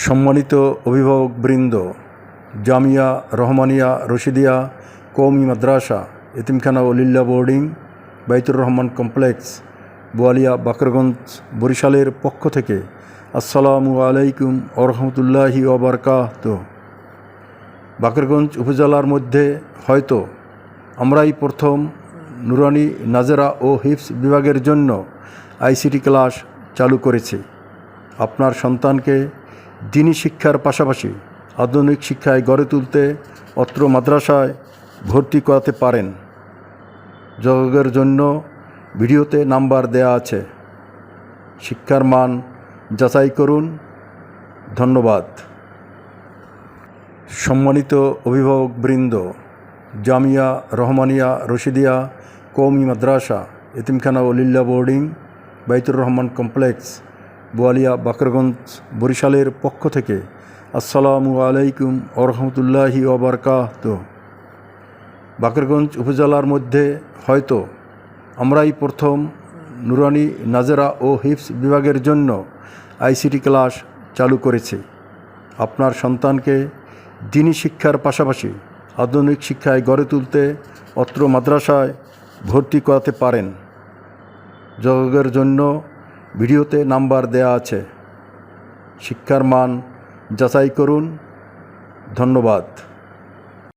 সম্মানিত অভিভাবকবৃন্দ, জামিয়া রহমানিয়া রশিদিয়া, কওমি মাদ্রাসা, এতিমখানা ও লিল্লা বোর্ডিং, বাইতুর রহমান কমপ্লেক্স, বোয়ালিয়া বাকরগঞ্জ, বরিশালের পক্ষ থেকে আসসালামু আলাইকুম আরহামতুল্লাহি ওবরকাত বাকরগঞ্জ উপজেলার মধ্যে হয়তো আমরাই প্রথম নুরানি নাজেরা ও হিপস বিভাগের জন্য আইসিটি ক্লাস চালু করেছি। আপনার সন্তানকে দিনী শিক্ষার পাশাপাশি আধুনিক শিক্ষায় গড়ে তুলতে অত্র মাদ্রাসায় ভর্তি করাতে পারেন। যোগাযোগের জন্য ভিডিওতে নাম্বার দেয়া আছে। শিক্ষার মান যাচাই করুন। ধন্যবাদ। সম্মানিত অভিভাবকবৃন্দ, জামিয়া রহমানিয়া রশিদিয়া কৌমি মাদ্রাসা, এতিমখানা ও লিল্লা বোর্ডিং, বাইতুর রহমান কমপ্লেক্স। বোয়ালিয়া বাকরগঞ্জ বরিশালের পক্ষ থেকে আসসালামু আলাইকুম আরহামতুল্লাহি ওবরকাত বাকরগঞ্জ উপজেলার মধ্যে হয়তো আমরাই প্রথম নুরানি নাজেরা ও হিপস বিভাগের জন্য আইসিটি ক্লাস চালু করেছি। আপনার সন্তানকে দিনী শিক্ষার পাশাপাশি আধুনিক শিক্ষায় গড়ে তুলতে অত্র মাদ্রাসায় ভর্তি করাতে পারেন। যোগাযোগের জন্য ভিডিওতে নাম্বার দেয়া আছে। শিক্ষার মান যাচাই করুন। ধন্যবাদ।